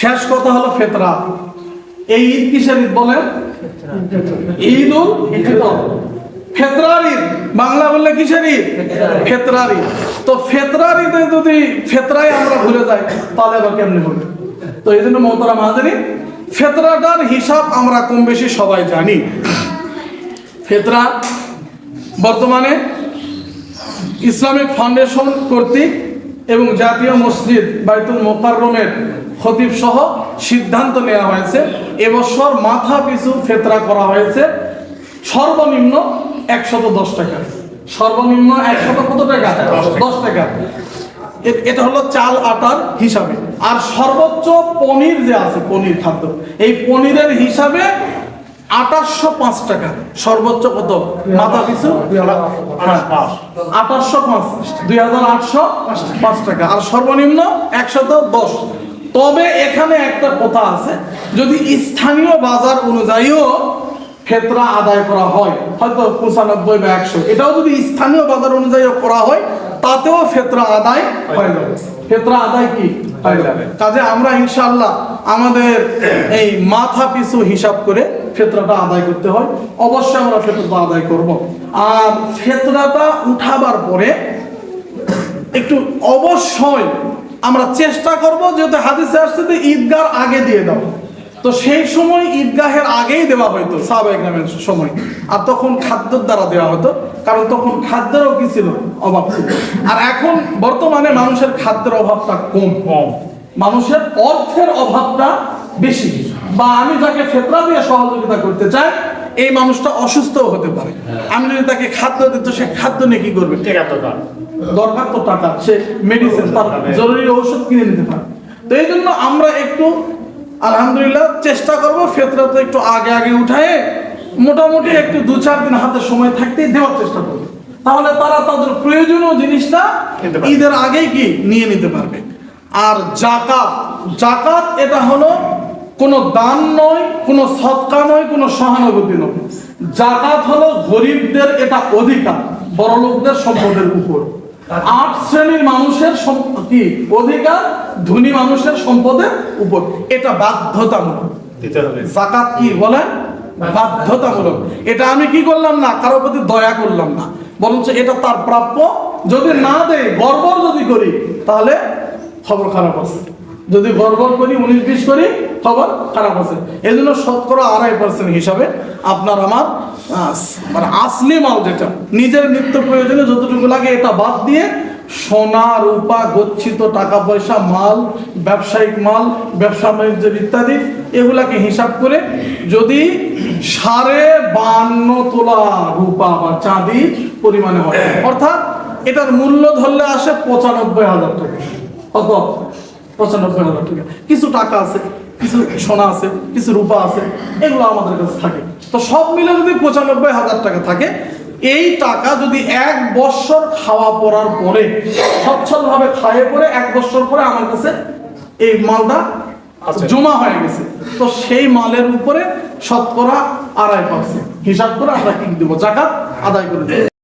শেষ কথা হলো ফেতরা। এই ঈদ কিসের ঈদ বলেন? ঈদ উল ফিতর। ফেতরার ঈদ। বাংলা বললে কিসের ঈদ? ফেতরার ঈদ। তো ফেতরার ঈদে যদি ফেতরায় আমরা ভুলে যাই, তাহলে আবার কেমনি হবে? তো এই জন্য মহতরা মাহাজারি ফেতরাটার হিসাব আমরা কম বেশি সবাই জানি। ফেতরা বর্তমানে ইসলামিক ফাউন্ডেশন কর্তৃক এবং জাতীয় মসজিদ বাইতুল মোকাররমের খতিব সহ সিদ্ধান্ত নেওয়া হয়েছে। এবছর মাথা পিছু ফেতরা করা হয়েছে। সর্বনিম্ন একশত দশ টাকা। সর্বনিম্ন একশত কত টাকা? দশ টাকা। এটা হলো চাল আটার হিসাবে। আর সর্বোচ্চ পনির যে আছে, পনির খাদ্য, এই পনিরের হিসাবে আঠাশশো পাঁচ টাকা। সর্বোচ্চ কত? মাথা পিছু? আঠাশশো পাঁচ। দুই হাজার আটশো পাঁচ টাকা। আর সর্বনিম্ন একশত দশ। তবে এখানে একটা কথা আছে যদি স্থানীয় বাজার অনুযায়ীও ফেতরা আদায় করা হয় হয়তো পঁচানব্বই বা একশো। এটাও যদি স্থানীয় বাজার অনুযায়ী করা হয় তাতেও ফেতরা আদায় হয়ে যাবে। ফেতরা আদায় কি? হয়ে যাবে। কাজে আমরা ইনশাআল্লাহ আমাদের এই মাথা পিছু হিসাব করে ফেতরাটা আদায় করতে হয় অবশ্যই আমরা ফেতরাটা আদায় করব। আর ফেতরাটা উঠাবার পরে একটু অবশ্যই আমরা চেষ্টা করব যেহেতু হাদিসে আসছে যে ঈদগার আগে দিয়ে দাও। তো সেই সময় ঈদগাহের আগেই দেওয়া হয়তো সাহাবাহিক নামের সময়। আর তখন খাদ্যের দ্বারা দেওয়া হতো কারণ তখন খাদ্যেরও কি ছিল? অভাব ছিল। আর এখন বর্তমানে মানুষের খাদ্যের অভাবটা কম। কম। মানুষের অর্থের অভাবটা বেশি। বা আমি যাকে ফেতরা দিয়ে সহযোগিতা করতে চাই এই মানুষটা অসুস্থও হতে পারে। আমি যদি তাকে খাদ্য দিই তো সে খাদ্য নিয়ে কি করবে? দরকার তো টাকা সে মেডিসিন তার জরুরি ঔষধ কিনে নিতে পারে। তো এই জন্য আমরা একটু আলহামদুলিল্লাহ চেষ্টা করব ফেতরা তো একটু আগে আগে উঠায় মোটামুটি একটু দু চার দিন হাতে সময় থাকতেই দেওয়ার চেষ্টা করবে। তাহলে তারা তাদের প্রয়োজনীয় জিনিসটা ঈদের আগেই কি নিয়ে নিতে পারবে। আর জাকাত জাকাত এটা হলো কোনো দান নয়, কোনো সৎকা নয়, কোনো সহানুভূতি নয়। জাকাত হলো গরিবদের এটা অধিকার বড় লোকদের সম্পদের উপর। আট শ্রেণির মানুষের কি, অধিকার ধনী মানুষের সম্পদের উপর। এটা বাধ্যতামূলক। জাকাত কি বলেন বাধ্যতামূলক। এটা আমি কি করলাম না? কারোর প্রতি দয়া করলাম না। বরঞ্চ এটা তার প্রাপ্য। যদি না দেয় গর্বর যদি করি, তাহলে খবর খারাপ আছে। যদি গড়বড় করি, উনিশ বিশ করি খবর খারাপ আছে। এই জন্য শতকরা আড়াই পার্সেন্ট হিসাবে আপনার আমার মানে আসলি মাল যেটা, নিজের নিত্য প্রয়োজনে যতটুকু লাগে এটা বাদ দিয়ে সোনা, রূপা, গচ্ছিত টাকা পয়সা, মাল, ব্যবসায়িক মাল, ব্যবসা বাণিজ্যের ইত্যাদি, এগুলাকে হিসাব করে যদি সাড়ে বান্ন তোলা রূপা বা চাঁদি পরিমাণে হয়। অর্থাৎ এটার মূল্য ধরলে আসে পঁচানব্বই হাজার টাকা। কত পঁচানব্বই হাজার টাকা। কিছু টাকা আছে। কিছু সোনা আছে কিছু রূপা আছে এগুলো আমাদের কাছে থাকে। তো সব মিলে যদি পঁচানব্বই হাজার টাকা থাকে এই টাকা যদি এক বৎসর খাওয়া পড়ার পরে সচ্ছলভাবে খাইয়ে পরে এক বৎসর পরে আমার কাছে এই মালটা জমা হয়ে গেছে। তো সেই মালের উপরে শতকরা আড়াই পার্সেন্ট। হিসাব করে আমরা কি দেবো। জাকাত আদায় করে দেবো।